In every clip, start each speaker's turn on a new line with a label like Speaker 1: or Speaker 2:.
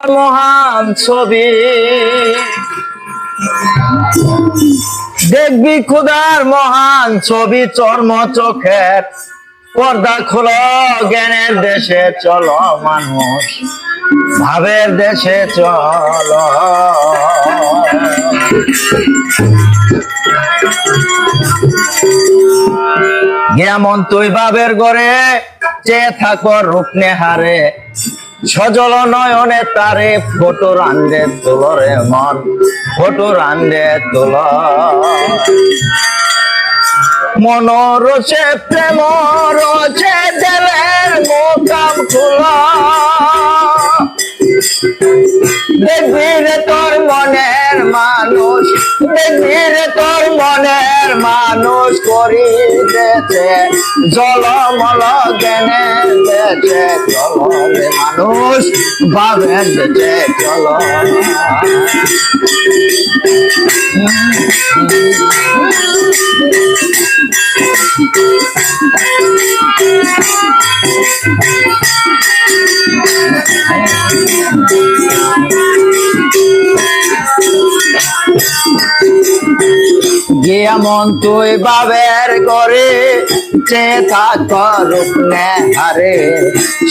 Speaker 1: মহান ছবি। দেখবি খুদার মহান ছবি, চর্ম চোখের পর্দা খোলো, জ্ঞানের দেশে চলো মানুষ, ভাবের দেশে চলো। যেমন তুই বাবের গড়ে, চেয়ে থাকো রূপ নেহারে সজল নয়নে তারে ফটো রান্দে তোলরে মন, ফটো রান্দে তোল মন রচে প্রেম রচে দেলের মোকাম খুল দেখবি রে তোর মনের মানুষ, দেখবি রে তোর মনের মানুষ করিতেছে, জলমল জ্ঞানে দেছে জল মানুষ ভাবে দেছে চল যেমন তুই বাবের করে চে থাক রূপ হারে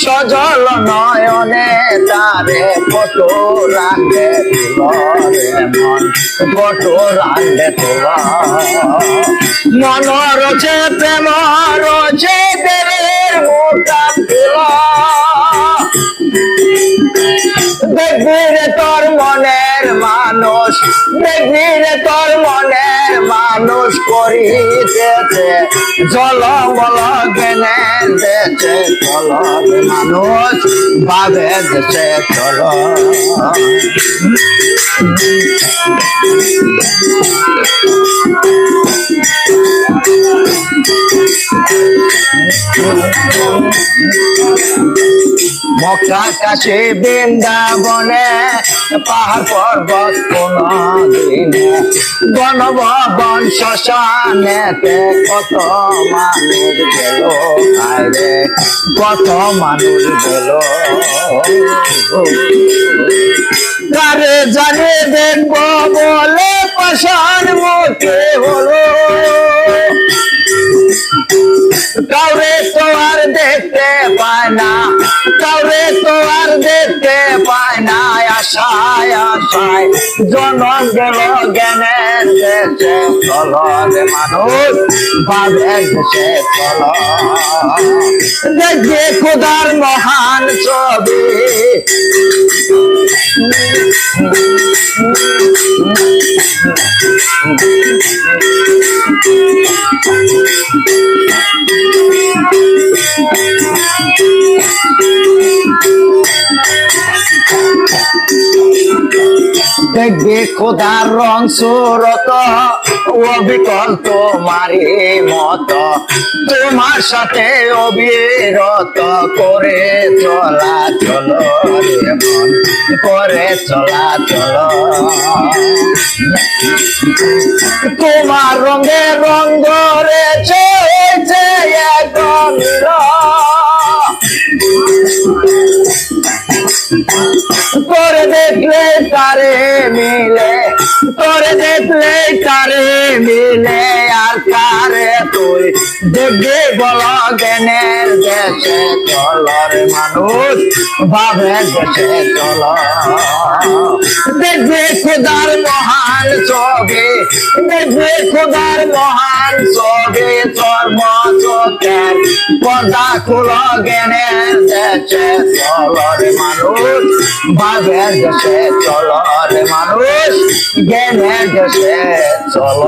Speaker 1: সজল নয়নে তারে ফটো রাখে মন, ফটো রাখে তুল মন রচে প্রেম রচে দেবের মোটা মনের মানুষ দেখবি তোর মনের মানুষ করিতেছে। জল বল জ্ঞানে দেছে চল মানুষ ভাবে দেছে চল মক্কা কাছে বৃন্দাবনে পাহাড় পর্বত কোন দিনে বনভবন শ্মশানেতে কত মানুষ গেল আরে কত মানুষ গেল। কারে জানে দেখব বলে পাশান মুখে হলো। কাউরে তো আর দেখতে পায় না দেখতে পায় না আশায় আশায়? জনম গেল জ্ঞানের দেশে চলরে মানুষ ভাবের দেশে চল দেখবে খুদার মহান ছবি। দেখবে খোদার রং সুরত। অবিকল তোমারই মত। তোমার সাথে অবিরত করে চলা চলো করে চলা চলো। তোমার রঙে রঙ ধরেছে একদম করে দেখলে তারে দেখলে মিলে আর কারে তুই? দেখবে বল জ্ঞানের দেশে চলর মানুষ ভাবের দেশে চল দেখবে খুদার মহান ছবি, দেখবে খুদার মহান ছবি চর্ম চোখের পর্দা খুল জ্ঞানের দেশে চলর মানুষ। ভাবের দেশে চলর মানুষ জ্ঞানের দেশে চল